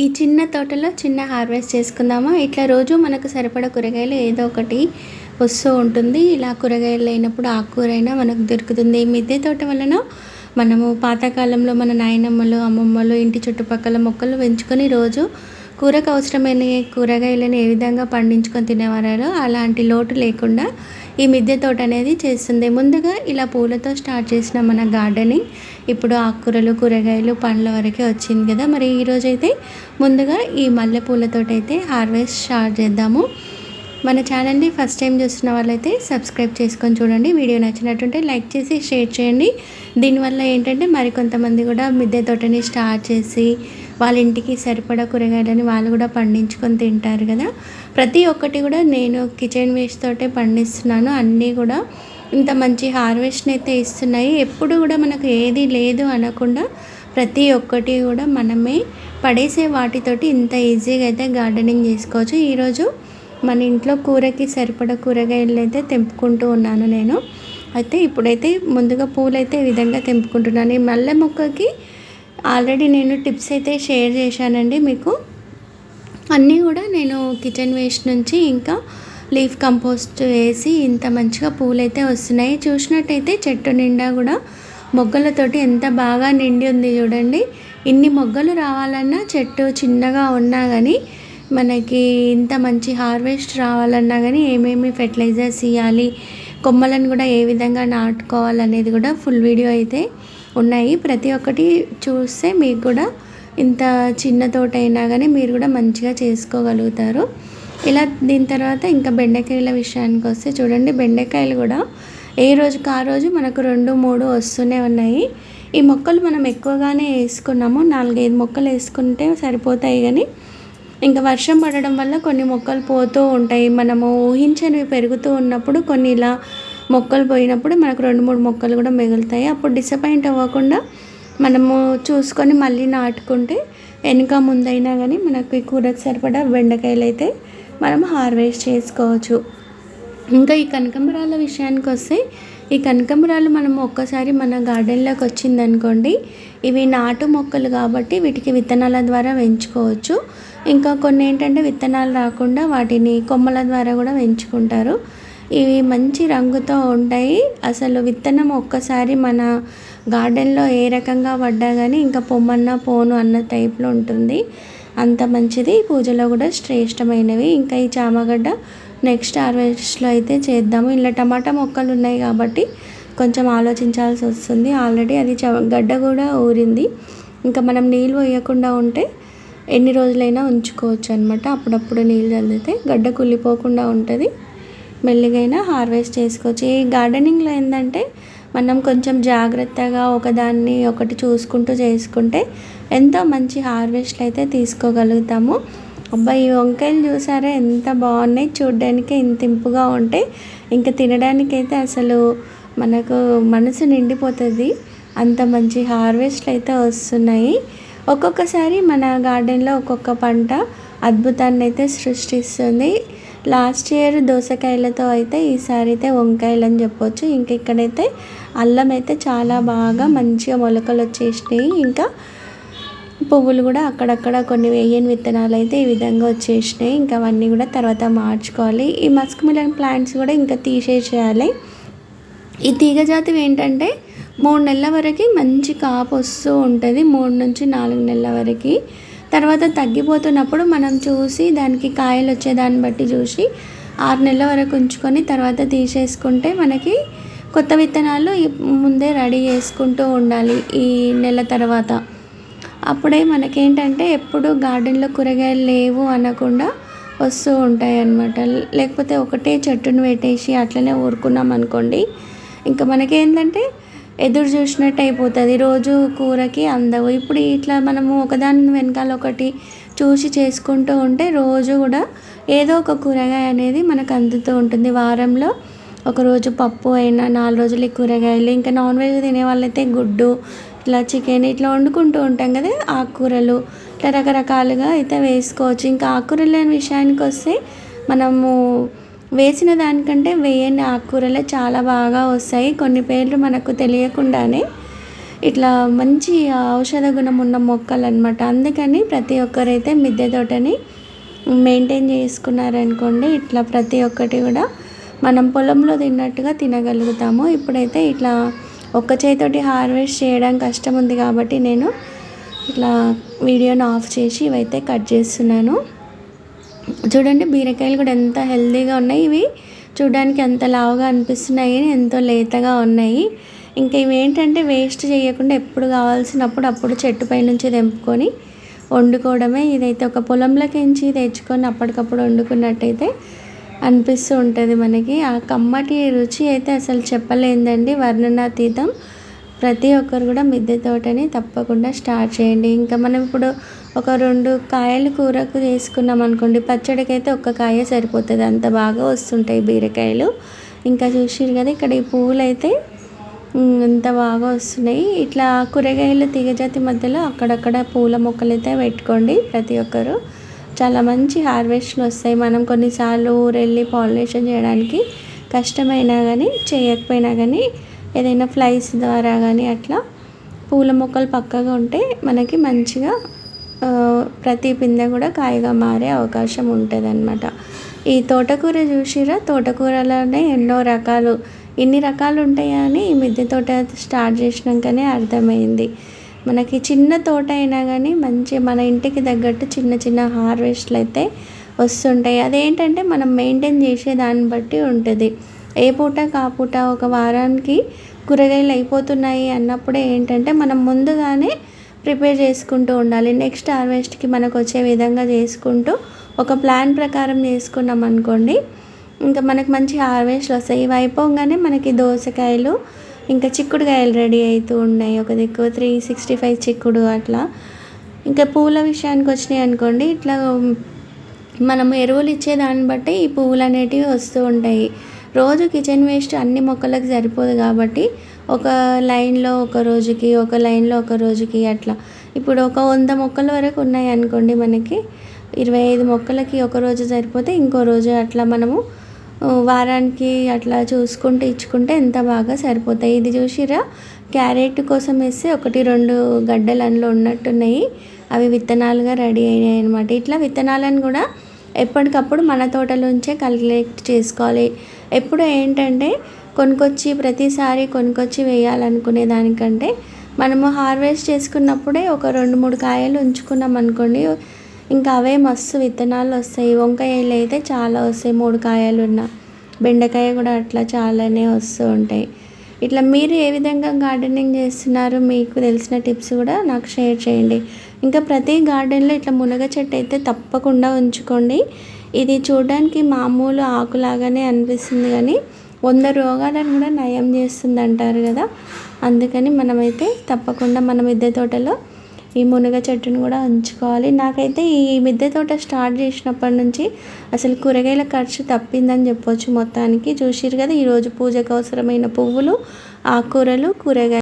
ఈ చిన్న తోటలో చిన్న హార్వెస్ట్ చేసుకుందామా? ఇట్లా రోజు మనకు సరిపడ కూరగాయలు ఏదో ఒకటి వస్తూ ఉంటుంది. ఇలా కూరగాయలు లేనప్పుడు ఆకుకూరైనా మనకు దొరుకుతుంది. మిద్దె తోట వలన మనము పాతకాలంలో మన నాయనమ్మలు అమ్మమ్మలు ఇంటి చుట్టుపక్కల మొక్కలు పెంచుకొని రోజు కూరకు అవసరమైన కూరగాయలను ఏ విధంగా పండించుకొని తినేవారో అలాంటి లోటు లేకుండా ఈ మిద్దె తోట అనేది చేస్తుంది. ముందుగా ఇలా పూలతో స్టార్ట్ చేసిన మన గార్డెనింగ్ ఇప్పుడు ఆకుకూరలు కూరగాయలు పండ్ల వరకే వచ్చింది కదా. మరి ఈరోజైతే ముందుగా ఈ మల్లెపూలతో అయితే హార్వెస్ట్ స్టార్ట్ చేద్దాము. మన ఛానల్ని ఫస్ట్ టైం చూస్తున్న వాళ్ళైతే సబ్స్క్రైబ్ చేసుకొని చూడండి. వీడియో నచ్చినట్టుంటే లైక్ చేసి షేర్ చేయండి. దీనివల్ల ఏంటంటే మరికొంతమంది కూడా మిద్దె తోటని స్టార్ట్ చేసి వాళ్ళ ఇంటికి సరిపడా కూరగాయలని వాళ్ళు కూడా పండించుకొని తింటారు కదా. ప్రతి ఒక్కటి కూడా నేను కిచెన్ వేస్ట్ తోటే పండిస్తున్నాను. అన్నీ కూడా ఇంత మంచి హార్వెస్ట్ని అయితే ఇస్తున్నాయి. ఎప్పుడు కూడా మనకు ఏది లేదు అనకుండా ప్రతి ఒక్కటి కూడా మనమే పడేసే వాటితోటి ఇంత ఈజీగా అయితే గార్డెనింగ్ చేసుకోవచ్చు. ఈరోజు మన ఇంట్లో కూరకి సరిపడా కూరగాయలు అయితే తెంపుకుంటూ ఉన్నాను నేను. అయితే ఇప్పుడైతే ముందుగా పూలు అయితే ఈ విధంగా తెంపుకుంటున్నాను. ఈ మల్లె మొక్కకి ఆల్రెడీ నేను టిప్స్ అయితే షేర్ చేశానండి మీకు. అన్నీ కూడా నేను కిచెన్ వేస్ట్ నుంచి ఇంకా లీఫ్ కంపోస్ట్ వేసి ఇంత మంచిగా పూలైతే వస్తున్నాయి. చూసినట్టయితే చెట్టు నిండా కూడా మొగ్గలతోటి ఎంత బాగా నిండి ఉంది చూడండి. ఇన్ని మొగ్గలు రావాలన్నా చెట్టు చిన్నగా ఉన్నా కానీ మనకి ఇంత మంచి హార్వెస్ట్ రావాలన్నా కానీ ఏమేమి ఫెర్టిలైజర్స్ ఇవ్వాలి కొమ్మలను కూడా ఏ విధంగా నాటుకోవాలనేది కూడా ఫుల్ వీడియో అయితే ఉన్నాయి. ప్రతి ఒక్కటి చూస్తే మీకు కూడా ఇంత చిన్న తోట అయినా కానీ మీరు కూడా మంచిగా చేసుకోగలుగుతారు. ఇలా దీని తర్వాత ఇంకా బెండకాయల విషయానికి వస్తే చూడండి బెండకాయలు కూడా ఏ రోజుకి ఆ రోజు మనకు రెండు మూడు వస్తూనే ఉన్నాయి. ఈ మొక్కలు మనం ఎక్కువగానే వేసుకున్నాము. నాలుగైదు మొక్కలు వేసుకుంటే సరిపోతాయి కానీ ఇంకా వర్షం పడడం వల్ల కొన్ని మొక్కలు పోతూ ఉంటాయి. మనము ఊహించనివి పెరుగుతూ ఉన్నప్పుడు కొన్ని ఇలా మొక్కలు పోయినప్పుడు మనకు రెండు మూడు మొక్కలు కూడా మిగులుతాయి. అప్పుడు డిసప్పాయింట్ అవ్వకుండా మనము చూసుకొని మళ్ళీ నాటుకుంటే వెనుక ముందైనా కానీ మనకి కూరకు సరిపడా బెండకాయలు అయితే మనం హార్వెస్ట్ చేసుకోవచ్చు. ఇంకా ఈ కనకంబరాల విషయానికి వస్తే ఈ కనకంబరాలు మనం ఒక్కసారి మన గార్డెన్లోకి వచ్చిందనుకోండి ఇవి నాటు మొక్కలు కాబట్టి వీటికి విత్తనాల ద్వారా పెంచుకోవచ్చు. ఇంకా కొన్ని ఏంటంటే విత్తనాలు రాకుండా వాటిని కొమ్మల ద్వారా కూడా పెంచుకుంటారు. ఇవి మంచి రంగుతో ఉంటాయి. అసలు విత్తనం ఒక్కసారి మన గార్డెన్లో ఏ రకంగా పడ్డా కానీ ఇంకా పొమ్మన్న పోను అన్న టైప్లో ఉంటుంది. అంత మంచిది. పూజలో కూడా శ్రేష్టమైనవి. ఇంకా ఈ చామగడ్డ నెక్స్ట్ హార్వెస్ట్లో అయితే చేద్దాము. ఇలా టమాటా మొక్కలు ఉన్నాయి కాబట్టి కొంచెం ఆలోచించాల్సి వస్తుంది. ఆల్రెడీ అది గడ్డ కూడా ఊరింది. ఇంకా మనం నీళ్ళు వేయకుండా ఉంటే ఎన్ని రోజులైనా ఉంచుకోవచ్చు అనమాట అప్పుడప్పుడు నీళ్ళు చల్లితే గడ్డ కుళ్ళిపోకుండా ఉంటుంది. మెల్లిగైనా హార్వెస్ట్ చేసుకోవచ్చు. ఈ గార్డెనింగ్లో ఏంటంటే మనం కొంచెం జాగ్రత్తగా ఒకదాన్ని ఒకటి చూసుకుంటూ చేసుకుంటే ఎంతో మంచి హార్వెస్ట్లు అయితే తీసుకోగలుగుతాము అబ్బాయి వంకాయలు చూసారా? ఎంత బాగున్నాయి. చూడడానికి ఇంత ఇంపుగా ఉంటే ఇంకా తినడానికైతే అసలు మనకు మనసు నిండిపోతుంది. అంత మంచి హార్వెస్ట్లు అయితే వస్తున్నాయి. ఒక్కొక్కసారి మన గార్డెన్లో ఒక్కొక్క పంట అద్భుతాన్ని అయితే సృష్టిస్తుంది. లాస్ట్ ఇయర్ దోసకాయలతో అయితే ఈసారి అయితే వంకాయలు అని చెప్పొచ్చు. ఇంకా ఇక్కడైతే అల్లం అయితే చాలా బాగా మంచిగా మొలకలు వచ్చేసినాయి. ఇంకా పువ్వులు కూడా అక్కడక్కడ కొన్ని వేయని విత్తనాలు అయితే ఈ విధంగా వచ్చేసినాయి. ఇంకా అవన్నీ కూడా తర్వాత మార్చుకోవాలి. ఈ మస్క్ మిలన్ ప్లాంట్స్ కూడా ఇంకా తీసేసేయాలి. ఈ తీగ జాతి ఏంటంటే మూడు నెలల వరకు మంచి కాపు వస్తూ ఉంటుంది. మూడు నుంచి నాలుగు నెలల వరకు తర్వాత తగ్గిపోతున్నప్పుడు మనం చూసి దానికి కాయలు వచ్చేదాన్ని బట్టి చూసి ఆరు నెలల వరకు ఉంచుకొని తర్వాత తీసేసుకుంటే మనకి కొత్త విత్తనాలు ముందే రెడీ చేసుకుంటూ ఉండాలి ఈ నెల తర్వాత. అప్పుడే మనకేంటంటే ఎప్పుడు గార్డెన్లో కూరగాయలు లేవు అనకుండా వస్తూ ఉంటాయి అన్నమాట లేకపోతే ఒకటే చెట్టును పెట్టేసి అట్లనే ఊరుకున్నాం అనుకోండి ఇంకా మనకేంటంటే ఎదురు చూసినట్టు అయిపోతుంది. రోజు కూరకి అందవు. ఇప్పుడు ఇట్లా మనము ఒకదాని వెనకాల ఒకటి చూసి చేసుకుంటూ ఉంటే రోజు కూడా ఏదో ఒక కూరగాయ అనేది మనకు అందుతూ ఉంటుంది. వారంలో ఒకరోజు పప్పు అయినా నాలుగు రోజులు కూరగాయలు ఇంకా నాన్ వెజ్ తినే వాళ్ళైతే గుడ్డు ఇట్లా చికెన్ ఇట్లా వండుకుంటూ ఉంటాం కదా ఆకుకూరలు ఇట్లా రకరకాలుగా అయితే వేసుకోవచ్చు. ఇంకా ఆకుకూరల విషయానికి వస్తే మనము వేసిన దానికంటే వేయని ఆకుకూరలే చాలా బాగా వస్తాయి. కొన్ని పేర్లు మనకు తెలియకుండానే ఇట్లా మంచి ఔషధ గుణం ఉన్న మొక్కలు అనమాట అందుకని ప్రతి ఒక్కరైతే మిద్దె తోటని మెయింటైన్ చేసుకున్నారనుకోండి ఇట్లా ప్రతి ఒక్కటి కూడా మనం పొలంలో తిన్నట్టుగా తినగలుగుతాము. ఇప్పుడైతే ఇట్లా ఒక్క చేతితోటి హార్వెస్ట్ చేయడం కష్టం ఉంది కాబట్టి నేను ఇట్లా వీడియోని ఆఫ్ చేసి ఇవైతే కట్ చేస్తున్నాను. చూడండి బీరకాయలు కూడా ఎంత హెల్తీగా ఉన్నాయి. ఇవి చూడడానికి ఎంత లావుగా అనిపిస్తున్నాయి. ఎంతో లేతగా ఉన్నాయి. ఇంకా ఇవి ఏంటంటే వేస్ట్ చేయకుండా ఎప్పుడు కావాల్సినప్పుడు అప్పుడు చెట్టు పై నుంచి తెంపుకొని వండుకోవడమే. ఇదైతే ఒక పొలంలోకించి తెచ్చుకొని అప్పటికప్పుడు వండుకున్నట్టయితే అనిపిస్తూ ఉంటుంది మనకి. ఆ కమ్మటి రుచి అయితే అసలు చెప్పలేందండి. వర్ణనాతీతం. ప్రతి ఒక్కరు కూడా మిద్దె తోటని తప్పకుండా స్టార్ట్ చేయండి. ఇంకా మనం ఇప్పుడు ఒక రెండు కాయలు కూరకు చేసుకున్నాం అనుకోండి. పచ్చడికైతే ఒక్క కాయ సరిపోతుంది. అంత బాగా వస్తుంటాయి బీరకాయలు. ఇంకా చూసిరు కదా ఇక్కడ ఈ పువ్వులు అయితే ఎంత బాగా వస్తున్నాయి. ఇట్లా కూరగాయలు తీగజాతి మధ్యలో అక్కడక్కడ పూల మొక్కలు అయితే పెట్టుకోండి ప్రతి ఒక్కరు. చాలా మంచి హార్వెస్ట్లు వస్తాయి. మనం కొన్నిసార్లు ఊరెళ్ళి పాలినేషన్ చేయడానికి కష్టమైనా కానీ చేయకపోయినా కానీ ఏదైనా ఫ్లైస్ ద్వారా కానీ అట్లా పూల మొక్కలు పక్కగా ఉంటే మనకి మంచిగా ప్రతి పిందె కూడా కాయగా మారే అవకాశం ఉంటుంది అనమాట ఈ తోటకూర చూసిరా తోటకూరలోనే ఎన్నో రకాలు ఇన్ని రకాలు ఉంటాయా అని ఈ మిద్దె తోట స్టార్ట్ చేసినాకనే అర్థమైంది. మనకి చిన్న తోట అయినా కానీ మంచి మన ఇంటికి తగ్గట్టు చిన్న చిన్న హార్వెస్ట్లు అయితే వస్తుంటాయి. అదేంటంటే మనం మెయింటైన్ చేసే దాన్ని బట్టి ఉంటుంది. ఏ పూట కాపూట ఒక వారానికి కూరగాయలు అయిపోతున్నాయి అన్నప్పుడే ఏంటంటే మనం ముందుగానే ప్రిపేర్ చేసుకుంటూ ఉండాలి. నెక్స్ట్ హార్వెస్ట్కి మనకు వచ్చే విధంగా చేసుకుంటూ ఒక ప్లాన్ ప్రకారం చేసుకున్నాం అనుకోండి. ఇంకా మనకు మంచి హార్వెస్ట్ వస్తాయి. ఇవి అయిపోగానే మనకి దోసకాయలు ఇంకా చిక్కుడుకాయలు రెడీ అవుతూ ఉన్నాయి. ఒక దిక్కు త్రీ సిక్స్టీ ఫైవ్ చిక్కుడు అట్లా. ఇంకా పూల విషయానికి వచ్చినాయి అనుకోండి. ఇట్లా మనం ఎరువులు ఇచ్చే దాన్ని బట్టి ఈ పువ్వులు అనేటివి వస్తూ ఉంటాయి. రోజు కిచెన్ వేస్ట్ అన్ని మొక్కలకు సరిపోదు కాబట్టి ఒక లైన్లో ఒక రోజుకి ఒక లైన్లో ఒక రోజుకి అట్లా. ఇప్పుడు ఒక వంద మొక్కల వరకు ఉన్నాయి అనుకోండి మనకి. ఇరవై ఐదు మొక్కలకి ఒక రోజు సరిపోతే ఇంకో రోజు అట్లా మనము వారానికి అట్లా చూసుకుంటూ ఇచ్చుకుంటే ఎంత బాగా సరిపోతాయి. ఇది చూసిరా? క్యారెట్ కోసం వేస్తే ఒకటి రెండు గడ్డలు అందులో ఉన్నట్టున్నాయి. అవి విత్తనాలుగా రెడీ అయినాయి అనమాట ఇట్లా విత్తనాలను కూడా ఎప్పటికప్పుడు మన తోటలోంచే కలెక్ట్ చేసుకోవాలి. ఎప్పుడు ఏంటంటే కొనుకొచ్చి ప్రతిసారి కొనుకొచ్చి వేయాలనుకునే దానికంటే మనము హార్వెస్ట్ చేసుకున్నప్పుడే ఒక రెండు మూడు కాయలు ఉంచుకున్నాం అనుకోండి ఇంకా అవే మస్తు విత్తనాలు వస్తాయి. వంకాయలు అయితే చాలా వస్తాయి మూడు కాయలు ఉన్న. బెండకాయ కూడా అట్లా చాలానే వస్తూ ఉంటాయి. ఇట్లా మీరు ఏ విధంగా గార్డెనింగ్ చేస్తున్నారు? మీకు తెలిసిన టిప్స్ కూడా నాకు షేర్ చేయండి. ఇంకా ప్రతి గార్డెన్లో ఇట్లా మునగ చెట్టు అయితే తప్పకుండా ఉంచుకోండి. ఇది చూడడానికి మామూలు ఆకులాగానే అనిపిస్తుంది కానీ వంద రోగాలను కూడా నయం చేస్తుంది అంటారు కదా. అందుకని మనమైతే తప్పకుండా మన మిద్దె తోటలో ఈ మునగ చెట్టును కూడా ఉంచుకోవాలి. నాకైతే ఈ మిద్దె తోట స్టార్ట్ చేసినప్పటి నుంచి అసలు కూరగాయల ఖర్చు తప్పిందని చెప్పొచ్చు మొత్తానికి. చూసిరు కదా ఈరోజు పూజకు అవసరమైన పువ్వులు ఆకుకూరలు కూరగాయలు.